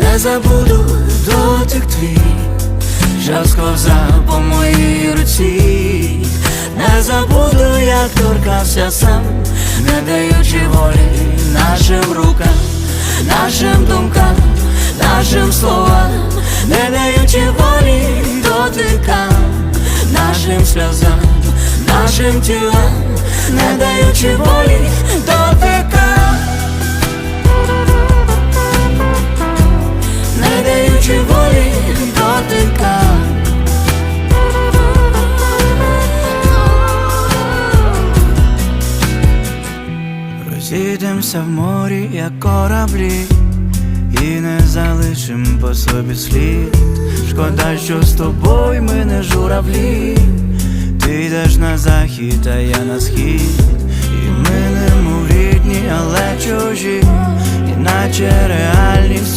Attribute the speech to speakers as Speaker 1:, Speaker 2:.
Speaker 1: не забуду дотик твій, що сковзав по моїй руці, не забуду, як торкався сам, не даючи волі нашим рукам, нашим думкам, нашим словам, не даючи волі дотикам, нашим сльозам, нашим тілам, не даючи волі Розійдемося в морі, як кораблі, і не залишим по собі слід. Шкода, що з тобою ми не журавлі. Ти йдеш на захід, а я на схід. І ми не мов рідні, але чужі, іначе реальністю